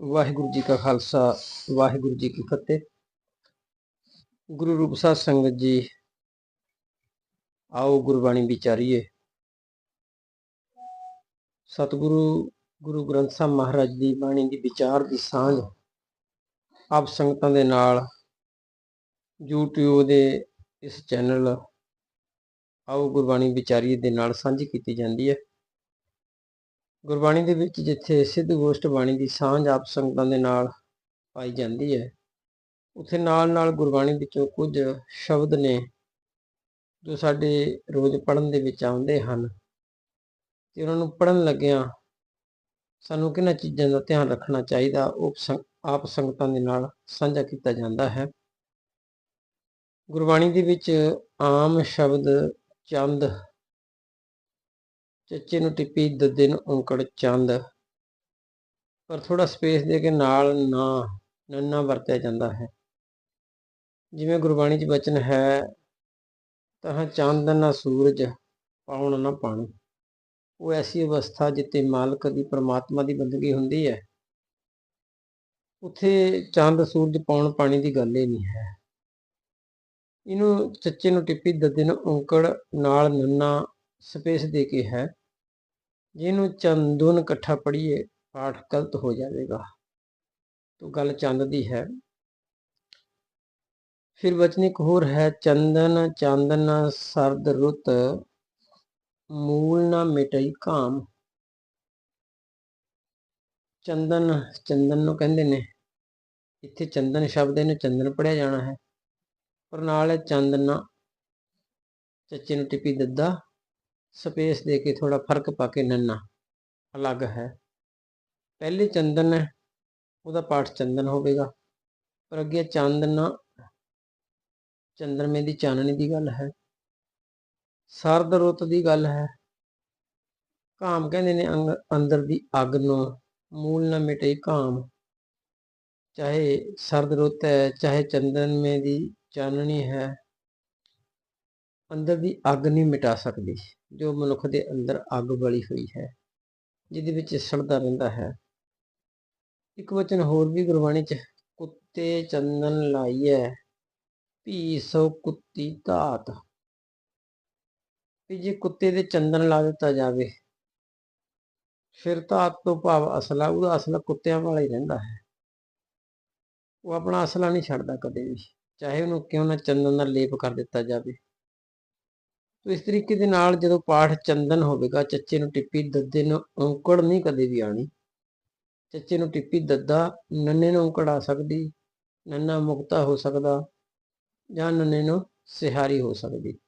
ਵਾਹਿਗੁਰੂ ਜੀ ਕਾ ਖਾਲਸਾ, ਵਾਹਿਗੁਰੂ ਜੀ ਕੀ ਫਤਿਹ। ਗੁਰੂ ਰੂਪ ਸਾਧ ਸੰਗਤ ਜੀ, ਆਓ ਗੁਰਬਾਣੀ ਵਿਚਾਰੀਏ। ਸਤਿਗੁਰੂ, ਗੁਰੂ ਗ੍ਰੰਥ ਸਾਹਿਬ ਮਹਾਰਾਜ ਦੀ ਬਾਣੀ ਦੀ ਵਿਚਾਰ ਦੀ ਸਾਂਝ ਆਪ ਸੰਗਤਾਂ ਦੇ ਨਾਲ YouTube ਦੇ ਇਸ ਚੈਨਲ ਆਓ ਗੁਰਬਾਣੀ ਵਿਚਾਰੀਏ ਦੇ ਨਾਲ ਸਾਂਝੀ ਕੀਤੀ ਜਾਂਦੀ ਹੈ। ਗੁਰਬਾਣੀ ਦੇ ਵਿੱਚ ਜਿੱਥੇ ਸਿੱਧ ਗੋਸ਼ਟ ਬਾਣੀ ਦੀ ਸਾਂਝ ਆਪ ਸੰਗਤਾਂ ਦੇ ਨਾਲ ਪਾਈ ਜਾਂਦੀ ਹੈ, ਉੱਥੇ ਨਾਲ ਨਾਲ ਗੁਰਬਾਣੀ ਵਿੱਚੋਂ ਕੁਝ ਸ਼ਬਦ ਨੇ ਜੋ ਸਾਡੇ ਰੋਜ਼ ਪੜ੍ਹਨ ਦੇ ਵਿੱਚ ਆਉਂਦੇ ਹਨ। ਤੇ ਉਹਨਾਂ ਨੂੰ ਪੜ੍ਹਨ ਲੱਗਿਆਂ ਸਾਨੂੰ ਕਿਹਨਾਂ ਚੀਜ਼ਾਂ ਦਾ ਧਿਆਨ ਰੱਖਣਾ ਚਾਹੀਦਾ, ਉਹ ਸੰ- ਆਪ ਸੰਗਤਾਂ ਦੇ ਨਾਲ ਸਾਂਝਾ ਕੀਤਾ ਜਾਂਦਾ ਹੈ। ਗੁਰਬਾਣੀ ਦੇ ਵਿੱਚ ਆਮ ਸ਼ਬਦ ਚੰਦ ਚੱਚੇ ਨੂੰ ਟਿੱਪੀ, ਦੱਦੇ ਨੂੰ ਔਂਕੜ, ਚੰਦ। ਪਰ ਥੋੜਾ ਸਪੇਸ ਦੇ ਕੇ ਨਾਲ ਨਾ, ਨੰਨਾ ਵਰਤਿਆ ਜਾਂਦਾ ਹੈ। ਜਿਵੇਂ ਗੁਰਬਾਣੀ 'ਚ ਬਚਨ ਹੈ, ਤਹਾਂ ਚੰਦ ਨਾ ਸੂਰਜ ਪਾਉਣ ਨਾ ਪਾਣੀ। ਉਹ ਐਸੀ ਅਵਸਥਾ ਜਿੱਤੇ ਮਾਲਕ ਦੀ ਪ੍ਰਮਾਤਮਾ ਦੀ ਬੰਦਗੀ ਹੁੰਦੀ ਹੈ। ਉੱਥੇ ਚੰਦ, ਸੂਰਜ ਪਾਉਣ ਪਾਣੀ ਦੀ ਗੱਲ ਹੀ ਨਹੀਂ ਹੈ। ਇਹਨੂੰ ਚੱਚੇ ਨੂੰ ਟਿੱਪੀ, ਦੱਦੇ ਨੂੰ ਔਂਕੜ, ਨਾਲ ਨੰਨਾ ਸਪੇਸ ਦੇ ਕੇ ਹੈ। ਜਿਹਨੂੰ ਚੰਦੁਨ ਇਕੱਠਾ ਪੜੀਏ ਪਾਠ ਗਲਤ ਹੋ ਜਾਵੇਗਾ। ਤੋਂ ਗੱਲ ਚੰਦ ਦੀ ਹੈ। ਫਿਰ ਵਚਨ ਇੱਕ ਹੋਰ ਹੈ, ਚੰਦਨ, ਚਾਂਦਨ ਸਰਦ ਰੁੱਤ, ਮੂਲ ਨਾ ਮਿਟਈ ਕਾਮ ਚੰਦਨ ਚੰਦਨ ਨੂੰ ਕਹਿੰਦੇ ਨੇ, ਇੱਥੇ ਚੰਦਨ ਸ਼ਬਦ ਇਹਨੂੰ ਚੰਦਨ ਪੜਿਆ ਜਾਣਾ ਹੈ। ਪਰ ਨਾਲ ਹੈ ਚੰਦਨ ਚੱਚੇ ਨੂੰ ਟਿੱਪੀ ਦੱਦਾ। ਸਪੇਸ ਦੇ ਕੇ ਥੋੜਾ ਫ਼ਰਕ ਪਾ ਕੇ ਨੰਨਾ ਅਲੱਗ ਹੈ। ਪਹਿਲੇ ਚੰਦਨ ਹੈ, ਉਹਦਾ ਪਾਠ ਚੰਦਨ ਹੋਵੇਗਾ। ਪਰ ਅੱਗੇ ਚਾਂਦਨਾ ਚੰਦਰਮੇ ਦੀ ਚਾਨਣੀ ਦੀ ਗੱਲ ਹੈ। ਸਰਦ ਰੁੱਤ ਦੀ ਗੱਲ ਹੈ। ਕਾਮ ਕਹਿੰਦੇ ਨੇ ਅੰਗ- ਅੰਦਰ ਦੀ ਅੱਗ ਨੂੰ। ਮੂਲ ਨਾ ਮਿਟੇ ਕਾਮ ਚਾਹੇ ਸਰਦ ਰੁੱਤ ਹੈ, ਚਾਹੇ ਚੰਦਰਮੇ ਦੀ ਚਾਨਣੀ ਹੈ, ਅੰਦਰ ਦੀ ਅੱਗ ਨਹੀਂ ਮਿਟਾ ਸਕਦੀ। ਜੋ ਮਨੁੱਖ ਦੇ ਅੰਦਰ ਅੱਗ ਬਲੀ ਹੋਈ ਹੈ, ਜਿਹਦੇ ਵਿੱਚ ਸੜਦਾ ਰਹਿੰਦਾ ਹੈ। ਇੱਕ ਵਚਨ ਹੋਰ ਵੀ ਗੁਰਬਾਣੀ ਚ, ਕੁੱਤੇ ਚੰਦਨ ਲਾਈਐ, ਭੀ ਸੋ ਕੁੱਤੀ ਧਾਤ। ਵੀ ਜੇ ਕੁੱਤੇ ਦੇ ਚੰਦਨ ਲਾ ਦਿੱਤਾ ਜਾਵੇ, ਫਿਰ ਧਾਤ ਤੋਂ ਭਾਵ ਅਸਲਾ, ਉਹਦਾ ਅਸਲਾ ਕੁੱਤਿਆਂ ਵਾਲਾ ਹੀ ਰਹਿੰਦਾ ਹੈ। ਉਹ ਆਪਣਾ ਅਸਲਾ ਨਹੀਂ ਛੱਡਦਾ ਕਦੇ ਵੀ, ਚਾਹੇ ਉਹਨੂੰ ਕਿਉਂ ਨਾ ਚੰਦਨ ਦਾ ਲੇਪ ਕਰ ਦਿੱਤਾ ਜਾਵੇ। ਤੋ ਇਸ ਤਰੀਕੇ ਦੇ ਨਾਲ ਜਦੋਂ ਪਾਠ ਚੰਦਨ ਹੋਵੇਗਾ, ਚੱਚੇ ਨੂੰ ਟਿੱਪੀ ਦੱਦੇ ਨੂੰ ਔਂਕੜ ਨਹੀਂ ਕਦੇ ਵੀ ਆਣੀ ਚੱਚੇ ਨੂੰ ਟਿੱਪੀ ਦੱਦਾ, ਨੰਨੇ ਨੂੰ ਔਂਕੜ ਆ ਸਕਦੀ, ਨੰਨਾ ਮੁਕਤਾ ਹੋ ਸਕਦਾ ਜਾਂ ਨੰਨੇ ਨੂੰ ਸਿਹਾਰੀ ਹੋ ਸਕਦੀ।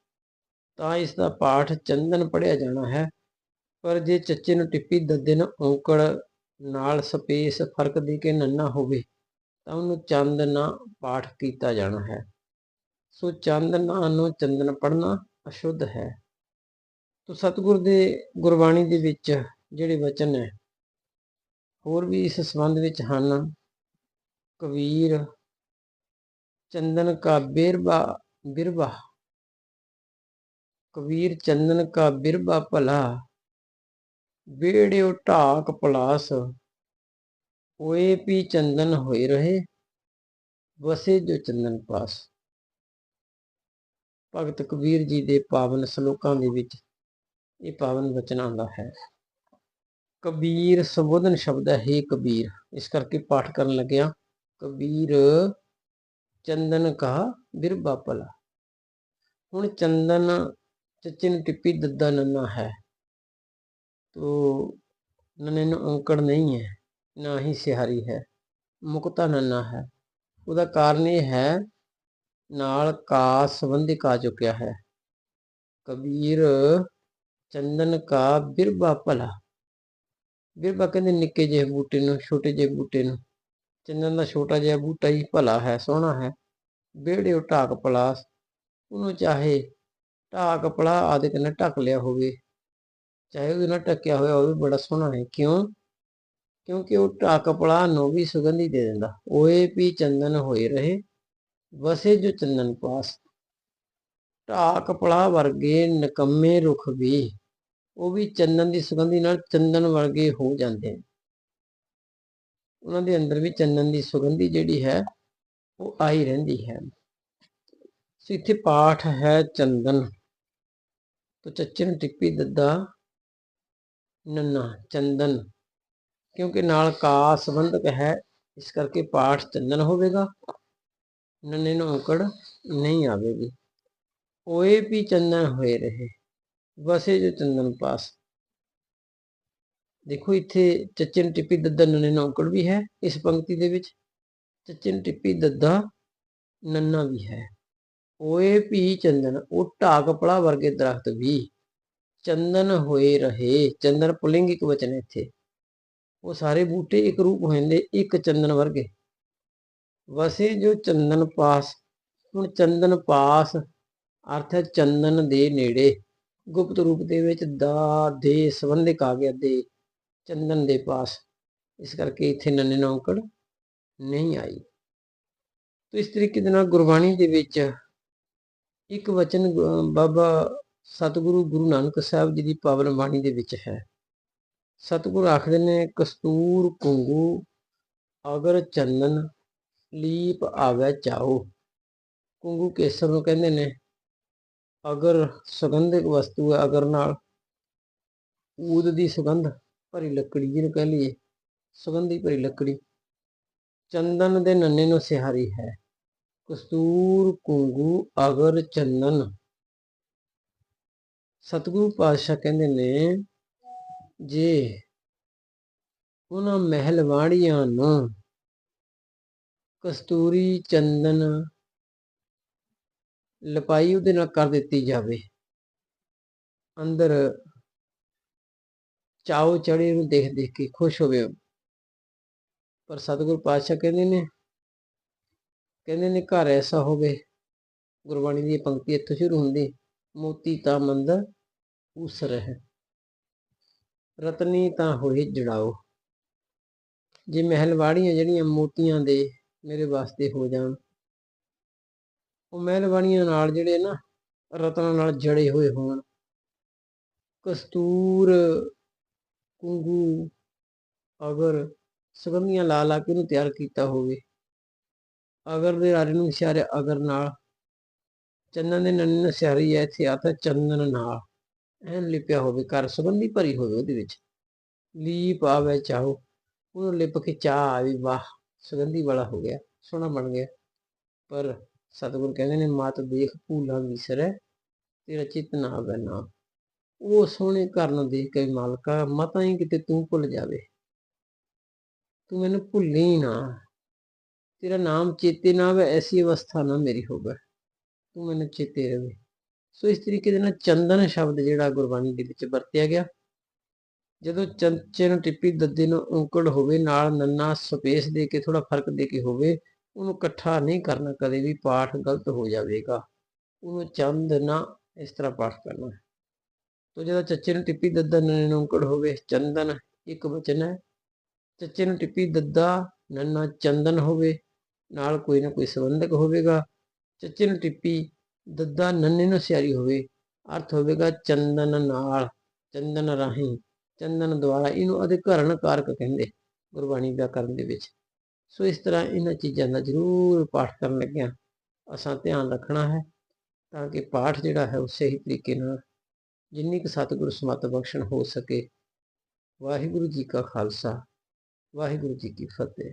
ਤਾਂ ਇਸ ਦਾ ਪਾਠ ਚੰਦਨ ਪੜਿਆ ਜਾਣਾ ਹੈ। ਪਰ ਜੇ ਚੱਚੇ ਨੂੰ ਟਿੱਪੀ ਦੱਦੇ ਨੂੰ ਔਂਕੜ ਨਾਲ ਸਪੇਸ ਫ਼ਰਕ ਦੇ ਕੇ ਨੰਨਾ ਹੋਵੇ, ਤਾਂ ਉਹਨੂੰ ਚੰਦਨਾ ਪਾਠ ਕੀਤਾ ਜਾਣਾ ਹੈ। ਸੋ ਚੰਦਨਾ ਨੂੰ ਚੰਦਨ ਪੜਨਾ ਅਸ਼ੁੱਧ ਹੈ। ਤੋ ਸਤਿਗੁਰ ਦੇ ਗੁਰਬਾਣੀ ਦੇ ਵਿੱਚ ਜਿਹੜੇ ਵਚਨ ਹੈ, ਹੋਰ ਵੀ ਇਸ ਸੰਬੰਧ ਵਿੱਚ ਹਨ। ਕਬੀਰ, ਚੰਦਨ ਕਾ ਬਿਰਬਾ ਬਿਰਬਾ। ਕਬੀਰ, ਚੰਦਨ ਕਾ ਬਿਰਬਾ ਭਲਾ। ਬੇੜਿਓ ਢਾਕ ਪਲਾਸ। ਹੋਏ ਪੀ ਚੰਦਨ ਹੋਏ ਰਹੇ, ਵਸੇ ਜੋ ਚੰਦਨ ਪਾਸ। ਭਗਤ ਕਬੀਰ ਜੀ ਦੇ ਪਾਵਨ ਸ਼ਲੋਕਾਂ ਦੇ ਵਿੱਚ ਇਹ ਪਾਵਨ ਵਚਨ ਆਉਂਦਾ ਹੈ। ਕਬੀਰ ਸੰਬੋਧਨ ਸ਼ਬਦ ਹੈ, ਹੇ ਕਬੀਰ। ਇਸ ਕਰਕੇ ਪਾਠ ਕਰਨ ਲੱਗਿਆ, ਕਬੀਰ ਚੰਦਨ ਕਾ ਬਿਰਬਾ ਭਲਾ। ਹੁਣ ਚੰਦਨ ਚਚਿਨ ਟਿੱਪੀ ਦੱਦਾ ਨੰਨਾ ਹੈ। ਤੋ ਨੰਨੇ ਨੂੰ ਅੰਕੜ ਨਹੀਂ ਹੈ, ਨਾ ਹੀ ਸਿਹਾਰੀ ਹੈ, ਮੁਕਤਾ ਨੰਨਾ ਹੈ। ਉਹਦਾ ਕਾਰਨ ਇਹ ਹੈ ਨਾਲ ਕਾ ਸੰਬੰਧਿਕ ਆ ਚੁੱਕਿਆ ਹੈ। ਕਬੀਰ ਚੰਦਨ ਕਾ ਬਿਰਬਾ ਭਲਾ। ਬਿਰਬਾ ਕਹਿੰਦੇ ਨਿੱਕੇ ਜਿਹੇ ਬੂਟੇ ਨੂੰ, ਛੋਟੇ ਜਿਹੇ ਬੂਟੇ ਨੂੰ। ਚੰਦਨ ਦਾ ਛੋਟਾ ਜਿਹਾ ਬੂਟਾ ਹੀ ਭਲਾ ਹੈ, ਸੋਹਣਾ ਹੈ। ਬੇੜੇ ਢਾਕ ਪਲਾਸ ਉਹਨੂੰ ਚਾਹੇ ਢਾਕ ਪਲਾ ਆਦਿ ਕਹਿੰਦੇ ਢੱਕ ਲਿਆ ਹੋਵੇ। ਚਾਹੇ ਉਹਦੇ ਨਾਲ ਢੱਕਿਆ ਹੋਇਆ ਉਹ ਵੀ ਬੜਾ ਸੋਹਣਾ ਹੈ। ਕਿਉਂ? ਕਿਉਂਕਿ ਉਹ ਢਾਕ ਪਲਾ ਨੂੰ ਵੀ ਸੁਗੰਧੀ ਦੇ ਦਿੰਦਾ। ਓਏ ਵੀ ਚੰਦਨ ਹੋਏ ਰਹੇ। ਵਸੇ ਜੋ ਚੰਦਨ ਪਾਸ। ਢਾਕ ਪਲਾ ਵਰਗੇ ਨਕੰਮੇ ਰੁੱਖ ਵੀ, ਉਹ ਵੀ ਚੰਦਨ ਦੀ ਸੁਗੰਧੀ ਨਾਲ ਚੰਦਨ ਵਰਗੇ ਹੋ ਜਾਂਦੇ ਨੇ। ਉਹਨਾਂ ਦੇ ਅੰਦਰ ਵੀ ਚੰਦਨ ਦੀ ਸੁਗੰਧੀ ਜਿਹੜੀ ਹੈ, ਉਹ ਆਈ ਰਹਿੰਦੀ ਹੈ। ਸੋ ਇੱਥੇ ਪਾਠ ਹੈ ਚੰਦਨ। ਤੋ ਚੱਚੇ ਨੂੰ ਟਿੱਪੀ ਦੱਦਾ, ਨੰਨਾ, ਚੰਦਨ। ਕਿਉਂਕਿ ਨਾਲ ਕਾ ਸੰਬੰਧਕ ਹੈ, ਇਸ ਕਰਕੇ ਪਾਠ ਚੰਦਨ ਹੋਵੇਗਾ। ਨੰਨੇ ਨੂੰ ਔਂਕੜ ਨਹੀਂ ਆਵੇਗੀ। ਓਏ ਵੀ ਚੰਦਨ ਹੋਏ ਰਹੇ, ਵਸੇ ਜੋ ਚੰਦਨ ਪਾਸ। ਦੇਖੋ, ਇੱਥੇ ਚੱਚੇ ਨੂੰ ਟਿੱਪੀ ਦੱਦਾ ਨੰਨੇ ਨੂੰ ਔਂਕੜ ਵੀ ਹੈ, ਇਸ ਪੰਕਤੀ ਦੇ ਵਿੱਚ। ਚੱਚੇ ਨੂੰ ਟਿੱਪੀ ਦੱਦਾ ਨੰਨਾ ਵੀ ਹੈ। ਓਏ ਵੀ ਚੰਦਨ, ਉਹ ਢਾਕਪੜਾ ਵਰਗੇ ਦਰਖਤ ਵੀ। ਚੰਦਨ ਹੋਏ ਰਹੇ, ਚੰਦਨ ਪੁਲਿੰਗ ਇੱਕ ਵਚਨ ਇੱਥੇ। ਉਹ ਸਾਰੇ ਬੂਟੇ ਇੱਕ ਰੂਪ ਹੋ ਜਾਂਦੇ, ਇੱਕ ਚੰਦਨ ਵਰਗੇ। ਵਸੇ ਜੋ ਚੰਦਨ ਪਾਸ, ਹੁਣ ਚੰਦਨ ਪਾਸ, ਅਰਥ ਹੈ ਚੰਦਨ ਦੇ ਨੇੜੇ। ਗੁਪਤ ਰੂਪ ਦੇ ਵਿੱਚ ਦਾ, ਦੇ ਸੰਬੰਧਿਕ ਆ ਗਿਆ ਦੇ, ਚੰਦਨ ਦੇ ਪਾਸ। ਇਸ ਕਰਕੇ ਇੱਥੇ ਨੰਨੇ ਨੌਕੜ ਨਹੀਂ ਆਈ। ਤੋ ਇਸ ਤਰੀਕੇ ਦੇ ਨਾਲ ਗੁਰਬਾਣੀ ਦੇ ਵਿੱਚ ਇੱਕ ਵਚਨ ਬਾਬਾ ਸਤਿਗੁਰੂ ਗੁਰੂ ਨਾਨਕ ਸਾਹਿਬ ਜੀ ਦੀ ਪਾਵਨ ਬਾਣੀ ਦੇ ਵਿੱਚ ਹੈ। ਸਤਿਗੁਰੂ ਆਖਦੇ ਨੇ, ਕਸਤੂਰ ਕੁੰਗੂ ਅਗਰ ਚੰਦਨ ਲੀਪ ਆਵੇ ਚਾਓ ਕੁੰਗੂ ਕੇਸਰ ਨੂੰ ਕਹਿੰਦੇ ਨੇ, ਅਗਰ ਸੁਗੰਧਿਕ ਵਸਤੂ ਹੈ, ਅਗਰ ਨਾਲ ਊਦ ਦੀ ਸੁਗੰਧ ਭਰੀ ਲੱਕੜੀ, ਜਿਹਨੂੰ ਕਹਿ ਲਈਏ ਸੁਗੰਧੀ ਭਰੀ ਲੱਕੜੀ, ਚੰਦਨ ਦੇ ਨੰਨੇ ਨੂੰ ਸਿਹਾਰੀ ਹੈ। ਕਸਤੂਰ ਕੁੰਗੂ ਅਗਰ ਚੰਦਨ। ਸਤਿਗੁਰੂ ਪਾਤਸ਼ਾਹ ਕਹਿੰਦੇ ਨੇ, ਜੇ ਉਹਨਾਂ ਮਹਿਲਵਾੜੀਆਂ ਨੂੰ ਕਸਤੂਰੀ ਚੰਦਨ ਲਪਾਈ ਉਹਦੇ ਨਾਲ ਕਰ ਦਿੱਤੀ ਜਾਵੇ। ਅੰਦਰ ਚਾਉ ਚੜੇ ਨੂੰ ਦੇਖ ਦੇਖ ਕੇ ਖੁਸ਼ ਹੋਵੇ ਪਰ ਸਤਿਗੁਰ ਪਾਤਸ਼ਾਹ ਕਹਿੰਦੇ ਨੇ ਕਹਿੰਦੇ ਨੇ ਘਰ ਐਸਾ ਹੋਵੇ, ਗੁਰਬਾਣੀ ਦੀ ਪੰਕਤੀ ਇੱਥੋਂ ਸ਼ੁਰੂ ਹੁੰਦੀ ਮੋਤੀ ਤਾਂ ਮੰਦਰ ਉਸ ਰਹਿ, ਰਤਨੀ ਤਾਂ ਹੋਏ ਜੜਾਓ। ਜੇ ਮਹਿਲਵਾੜੀਆਂ ਜਿਹੜੀਆਂ ਮੋਤੀਆਂ ਦੇ ਮੇਰੇ ਵਾਸਤੇ ਹੋ ਜਾਣ। ਉਹ ਮਹਿਲਵਾੜੀਆਂ ਨਾਲ ਜਿਹੜੇ ਨਾ ਰਤਨਾਂ ਨਾਲ ਜੜੇ ਹੋਏ ਹੋਣ। ਕਸਤੂਰ, ਕੁੰਗੂ, ਅਗਰ ਸੁਗੰਧੀਆਂ ਲਾ ਲਾ ਕੇ ਉਹਨੂੰ ਤਿਆਰ ਕੀਤਾ ਹੋਵੇ। ਅਗਰ ਦੇ ਆਰੇ ਨੂੰ ਇਸ਼ਾਰੇ ਅਗਰ ਨਾਲ। ਚੰਦਨ ਦੇ ਨੰਨ ਸਿਆਰੀ ਹੈ ਇੱਥੇ ਆਤਾ ਚੰਦਨ ਨਾਲ। ਐਨ ਲਿਪਿਆ ਹੋਵੇ, ਘਰ ਸੁਗੰਧੀ ਭਰੀ ਹੋਵੇ ਉਹਦੇ ਵਿੱਚ। ਲੀਪ ਆਵੇ ਚਾਹੋ, ਉਹਨੂੰ ਲਿਪ ਕੇ ਚਾਹ ਆਵੇ, ਵਾਹ। ਸੁਗੰਧੀ ਵਾਲਾ ਹੋ ਗਿਆ, ਸੋਹਣਾ ਬਣ ਗਿਆ। ਪਰ ਸਤਿਗੁਰ ਕਹਿੰਦੇ ਨੇ, ਮਤ ਦੇਖ ਭੂਲਾ ਵਿਸਰੈ ਤੇਰਾ ਚਿੱਤ ਨਾ ਆਵੇ ਨਾ ਉਹ ਸੋਹਣੇ ਘਰ ਨੂੰ ਦੇਖ ਕੇ ਮਾਲਕਾ, ਮਤਾਂ ਹੀ ਕਿਤੇ ਤੂੰ ਭੁੱਲ ਜਾਵੇ। ਤੂੰ ਮੈਨੂੰ ਭੁੱਲੀ ਨਾ। ਤੇਰਾ ਨਾਮ ਚੇਤੇ ਨਾ ਆਵੇ, ਐਸੀ ਅਵਸਥਾ ਨਾ ਮੇਰੀ ਹੋਵੇ। ਤੂੰ ਮੈਨੂੰ ਚੇਤੇ ਰਵੇ। ਸੋ ਇਸ ਤਰੀਕੇ ਦੇ ਨਾਲ ਚੰਦਨ ਸ਼ਬਦ ਜਿਹੜਾ ਗੁਰਬਾਣੀ ਦੇ ਵਿੱਚ ਵਰਤਿਆ ਗਿਆ। ਜਦੋਂ ਚੰਚੇ ਨੂੰ ਟਿੱਪੀ ਦੱਦੇ ਨੂੰ ਔਂਕੜ ਹੋਵੇ, ਨਾਲ ਨੰਨਾ ਸਪੇਸ ਦੇ ਕੇ ਥੋੜਾ ਫ਼ਰਕ ਦੇ ਕੇ ਹੋਵੇ, ਉਹਨੂੰ ਇਕੱਠਾ ਨਹੀਂ ਕਰਨਾ ਕਦੇ ਵੀ ਪਾਠ ਗਲਤ ਹੋ ਜਾਵੇਗਾ। ਉਹਨੂੰ ਚੰਦ ਨਾ ਇਸ ਤਰ੍ਹਾਂ ਪਾਠ ਕਰਨਾ। ਹੈ ਤੋ ਜਦੋਂ ਚੱਚੇ ਨੂੰ ਟਿੱਪੀ ਦੱਦਾ ਨੰਨੇ ਨੂੰ ਔਂਕੜ ਹੋਵੇ, ਚੰਦਨ ਇੱਕ ਵਚਨ ਹੈ। ਚੱਚੇ ਨੂੰ ਟਿੱਪੀ ਦੱਦਾ ਨੰਨਾ ਚੰਦਨ ਹੋਵੇ, ਨਾਲ ਕੋਈ ਨਾ ਕੋਈ ਸੰਬੰਧਕ ਹੋਵੇਗਾ। ਚੱਚੇ ਨੂੰ ਟਿੱਪੀ ਦੱਦਾ ਨੰਨੇ ਨੂੰ ਸਿਆਰੀ ਹੋਵੇ, ਅਰਥ ਹੋਵੇਗਾ ਚੰਦਨ ਨਾਲ, ਚੰਦਨ ਰਾਹੀਂ। ਚੰਦਨ ਦੁਆਰਾ ਇਹਨੂੰ ਅਧਿਕਰਨ ਕਾਰਕ ਕਹਿੰਦੇ ਗੁਰਬਾਣੀ ਵਿਆਕਰਨ ਦੇ ਵਿੱਚ। ਸੋ ਇਸ ਤਰ੍ਹਾਂ ਇਹਨਾਂ ਚੀਜ਼ਾਂ ਦਾ ਜ਼ਰੂਰ ਪਾਠ ਕਰਨ ਲੱਗਿਆਂ ਅਸਾਂ ਧਿਆਨ ਰੱਖਣਾ ਹੈ ਤਾਂ ਕਿ ਪਾਠ ਜਿਹੜਾ ਹੈ ਉਹ ਸਹੀ ਤਰੀਕੇ ਨਾਲ ਜਿੰਨੀ ਕੁ ਸਤਿਗੁਰ ਸਮਤ ਬਖਸ਼ਣ ਹੋ ਸਕੇ। ਵਾਹਿਗੁਰੂ ਜੀ ਕਾ ਖਾਲਸਾ, ਵਾਹਿਗੁਰੂ ਜੀ ਕੀ ਫਤਿਹ।